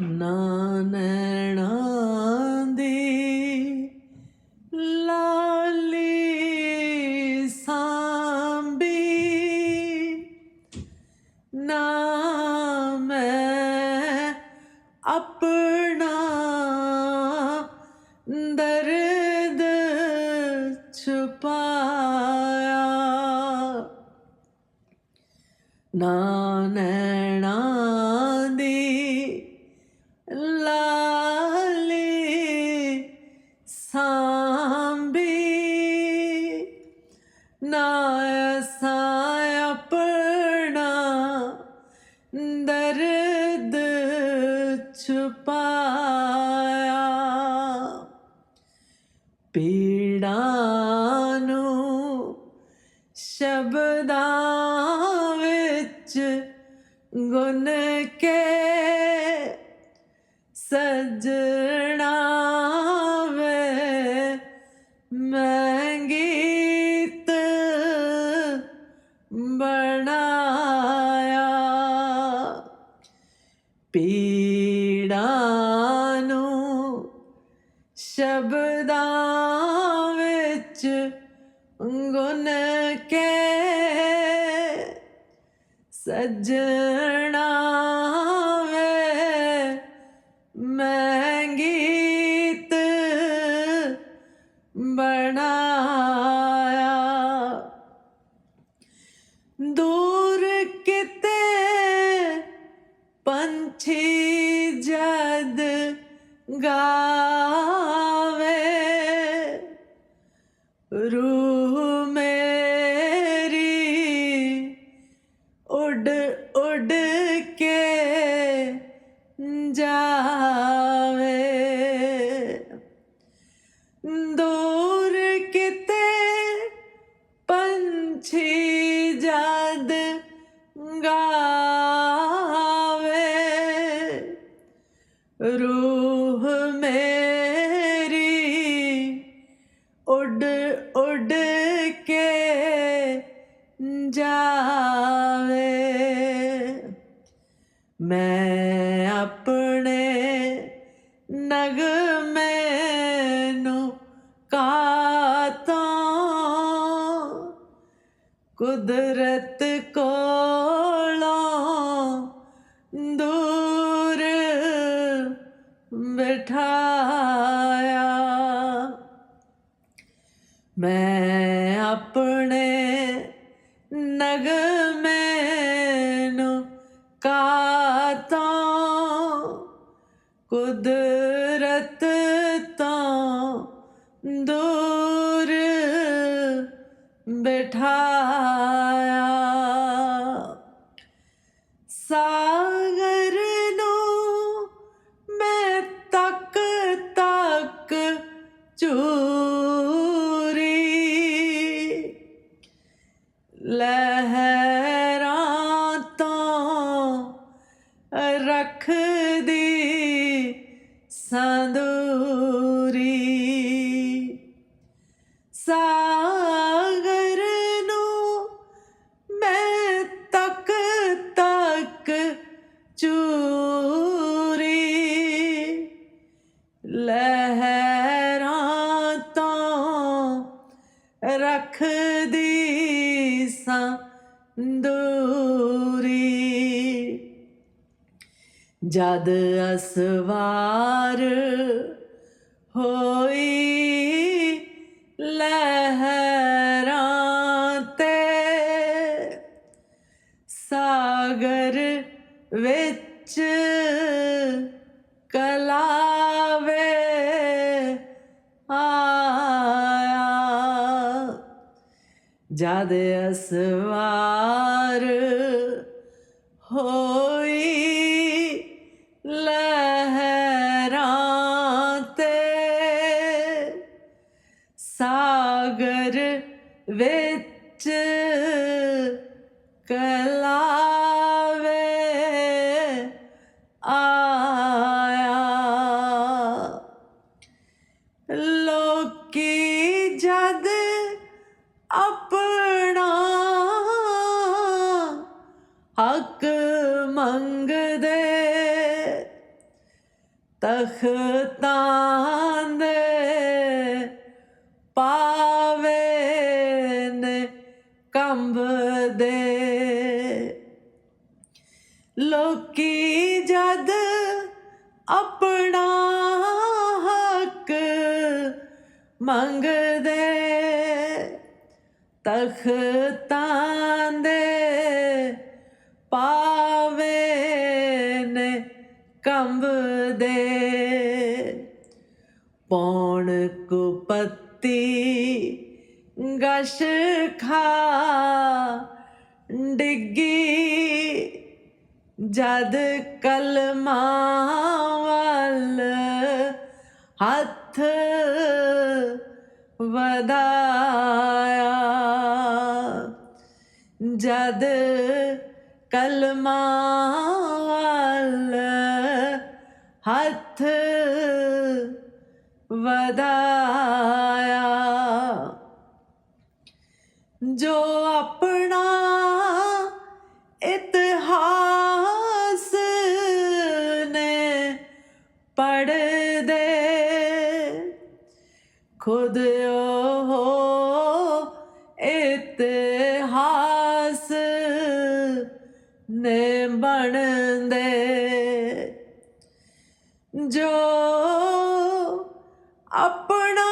ਨਾਨਣਾ ਦੀ ਲਾਲੀ ਸਾਂਭੀ ਨਾ ਮੈਂ ਆਪਣਾ ਦਰਦ ਛੁਪਾਇਆ। ਨਾ ਛੁਪਾਇਆ ਪੀੜਾਂ ਨੂੰ ਸ਼ਬਦਾਂ ਵਿੱਚ ਗੁਣ ਕੇ ਸਜਣਾ ਸ਼ਬਦਾਂ ਵਿੱਚ ਗੁਣ ਕੇ ਸਜਣਾ ਵੇ ਮੈਂ ਗੀਤ ਬਣਾਇਆ। ਦੂਰ ਕਿਤੇ ਪੰਛੀ ਜਦ ਗਾਵੇ ਮੈਨੂੰ ਨੂੰ ਕਾਤਾਂ ਕੁਦਰਤ ਕੋਲੋਂ ਦੂਰ ਬਿਠਾਇਆ। ਮੈਂ ਆਪਣੇ ਨਗਰ ਤਾਂ ਦੂਰ ਬਿਠਾਇਆ ਦੂਰੀ। ਜਦ ਅਸਵਾਰ ਹੋਈ ਲਹਿਰਾਂ ਤੇ ਸਾਗਰ ਵਿੱਚ ਕਲਾਵੇ ਆ ਜਦ ਅਸਵਾਰ ਹੋਈ ਲਹਿਰਾਂ ਤੇ ਸਾਗਰ ਵਿੱਚ ਕਲ ਮੰਗਦੇ ਤਖਤਾਂ ਦੇ ਪਾਵੇ ਨੇ ਕੰਬਦੇ ਪੌਣ ਕੁਪੱਤੀ ਗਸ਼ ਖਾ ਡਿੱਗੀ ਜਦ ਕਲਮਾਂ ਵੱਲ ਹੱਥ ਵਧਾਇਆ। ਜਦ ਕਲਮਾਂ ਵੱਲ ਹੱਥ ਵਧਾਇਆ ਜੋ ਆਪਣਾ ਨੇ ਬਣਦੇ। ਜੋ ਆਪਣਾ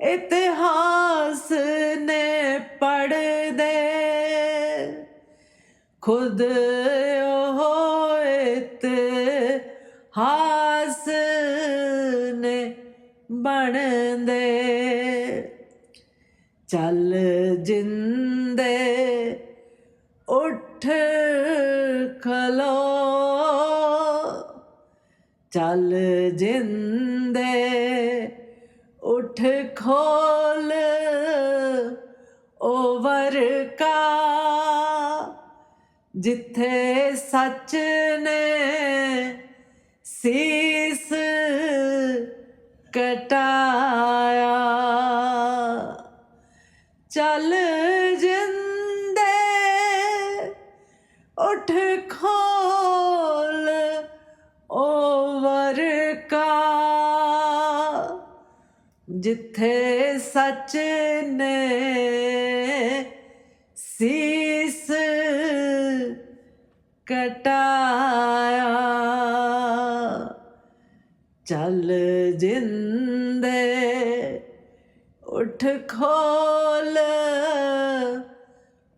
ਇਤਿਹਾਸ ਨੇ ਪੜਦੇ ਖੁਦ ਉਹ ਇਤਿਹਾਸ ਨੇ ਬਣਦੇ। ਚੱਲ ਜਿੰਦੇ ਉੱਠ ਖਲੋ। ਚੱਲ ਜਿੰਦੇ ਉੱਠ ਖੋਲ। ਓਵਰ ਕਾ। ਜਿੱਥੇ ਸੱਚ ਨੇ ਸੀਸ ਕਟਾਇਆ। ਚੱਲ ਜਿੰਦੇ ਉੱਠ ਖੋਲ ਓਵਰ ਕਾ ਜਿੱਥੇ ਸੱਚ ਨੇ ਸੀਸ ਕਟਾਇਆ ਚੱਲ ਜਿੰਦੇ ਉੱਠ ਖੋਲ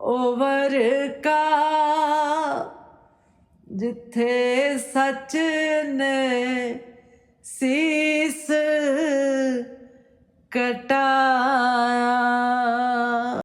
ਓਵਰ ਕਾ ਜਿੱਥੇ ਸੱਚ ਨੇ ਸੀਸ ਕਟਾ